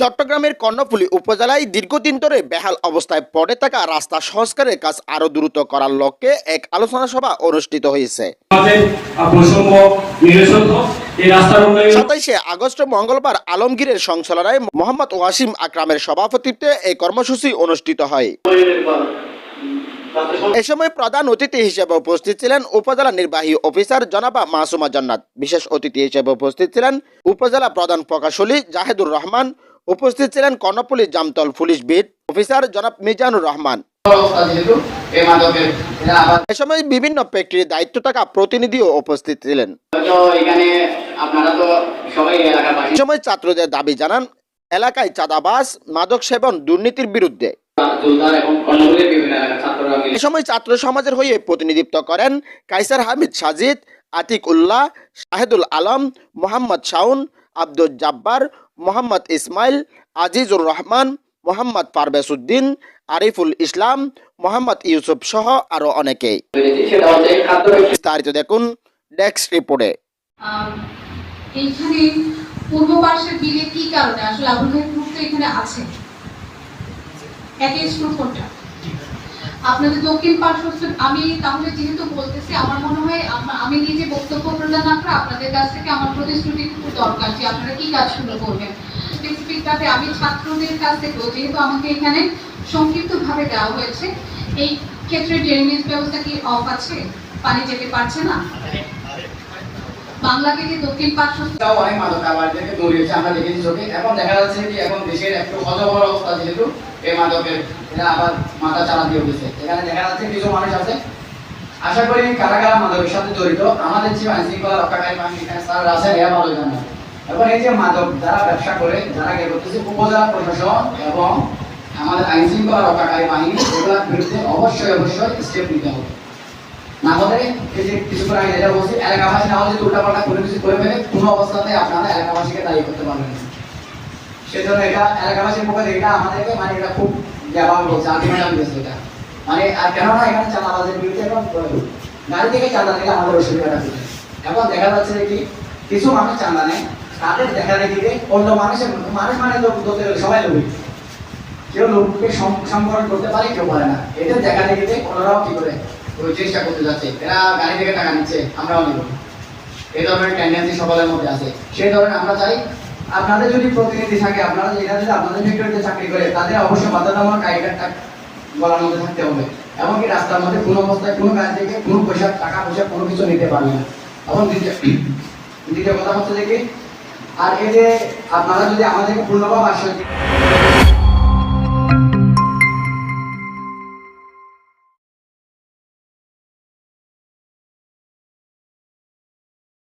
চট্টগ্রামের কর্ণফুলী উপজেলায় দীর্ঘদিন ধরে বেহাল অবস্থায় পড়ে থাকা রাস্তা সংস্কারের কাজ আরও দ্রুত করার লক্ষ্যে এক আলোচনা সভা অনুষ্ঠিত হয়েছে। সাতাইশে আগস্ট মঙ্গলবার আলমগীরের সংসলনায় মোহাম্মদ ওয়াসিম আকরামের সভাপতিত্বে এই কর্মসূচি অনুষ্ঠিত হয়। এ সময় প্রধান অতিথি হিসেবে উপস্থিত ছিলেন উপজেলা নির্বাহী অফিসার জনাবা মাসুমা জান্নাত। বিশেষ অতিথি হিসেবে উপস্থিত ছিলেন উপজেলা প্রধান প্রকাশলী জাহেদুর রহমান উপস্থিত ছিলেন Karnaphuli Jamtal police beat officer জনাব মিজানুর রহমান। এ সময় বিভিন্ন ফ্যাক্টরির দায়িত্ব থাকা প্রতিনিধিও উপস্থিত ছিলেন। সময় ছাত্রদের দাবি জানান, এলাকায় চাঁদাবাস মাদক সেবন, দুর্নীতির বিরুদ্ধে। এ সময় ছাত্র সমাজের হয়ে প্রতিনিধিত্ব করেন কাইসার হামিদ সাজিদ আতিক উল্লাহ শাহেদুল আলম, মোহাম্মদ শাউন আব্দুল জাব্বার মোহাম্মদ ইসমাইল, আজিজুর রহমান, মোহাম্মদ পারভেজ উদ্দিন আরিফুল ইসলাম, মোহাম্মদ ইউসুফ সহ আরও খাদ্য বিস্তারিত দেখুন ডেস্ক রিপোর্টে। পূর্ব বিলে কি কারণে? আসলে এখানে আছে। প্যাকেজ স্কুল কোনটা? আপনাদের দক্ষিণ পার্শ্বস্থ আমি তাহলে যেহেতু বলতেছি, আমার মনে হয় আম- নিজে বক্তব্য প্রদান না করে আপনাদের কাছ থেকে আমার প্রতিশ্রুতি খুব দরকার যে আপনারা কি কাজগুলো করবেন। স্পেসিফিকভাবে আমি ছাত্রদের কাছ থেকেও, যেহেতু আমাকে এখানে সংক্ষিপ্তভাবে দেওয়া হয়েছে, এই ক্ষেত্রে ড্রেনেজ ব্যবস্থা কি অফ আছে? পানি যেতে পারছে না? বাংলা থেকে দক্ষিণ পার্শ্ব অনেক মাদক দৌড়িয়েছে আমরা দেখেছি চোখে। এখন দেখা যাচ্ছে কি এখন দেশের একটু হজবর অবস্থা যেহেতু এই মাদকের এরা আবার মাথা চালা দিয়ে উঠেছে। এখানে দেখা যাচ্ছে কিছু মানুষ আছে। আশা করি কারা কারা মাদকের সাথে জড়িত, আমাদের যে আইন রক্ষাকারী বাহিনী, এখানে স্যার আছেন, এরা ভালো জানেন। এবং এই যে মাদক যারা ব্যবসা করে, যারা কে করতেছে, উপজেলা প্রশাসন এবং আমাদের আইন শৃঙ্খলা রক্ষাকারী বাহিনী, এগুলোর বিরুদ্ধে অবশ্যই অবশ্যই স্টেপ নিতে হবে। না হলে এই যে কিছুক্ষণ আগে যেটা বলছি, এলাকাবাসী না হলে যদি উল্টাপাল্টা কোনো কিছু করে ফেলে, কোনো অবস্থাতে আপনারা এলাকাবাসীকে দায়ী করতে পারবেন না। সেজন্য এটা এলাকাবাসীর পক্ষে এটা আমাদেরকে মানে এটা খুব ব্যবহার করছে আলটিমেটাম দিয়েছে এটা। মানে আর কেননা এখানে চাঁদাবাজের বিরুদ্ধে এখন গাড়ি থেকে চাঁদা দিলে আমাদের অসুবিধাটা হবে এখন দেখা যাচ্ছে যে কি, কিছু মানুষ চাঁদা নেয়, তাদের দেখা দেখিতে অন্য মানুষের, মানুষ মানে ধরতে গেলে সবাই লোক কেউ লোককে সংবরণ করতে পারে, কেউ পারে না। এটা দেখা দেখিতে অন্যরাও কি করে ওই চেষ্টা করতে যাচ্ছে। এরা গাড়ি থেকে টাকা নিচ্ছে, আমরাও নিব। এই ধরনের টেন্ডেন্সি সকলের মধ্যে আছে। সেই ধরনের আমরা চাই, আপনাদের যদি প্রতিনিধি থাকে, আপনারা এরা যদি আপনাদের ফ্যাক্টরিতে চাকরি করে, তাদের অবশ্যই বাধ্যতামূলক আই কার্ডটা গলার মধ্যে থাকতে হবে। এমনকি রাস্তার মধ্যে কোনো অবস্থায় কোনো কাজ থেকে কোনো পয়সা, টাকা পয়সা কোনো কিছু নিতে পারবে না। এবং দ্বিতীয় দ্বিতীয় কথা হচ্ছে যে আর এই যে আপনারা যদি আমাদেরকে পূর্ণভাবে দিন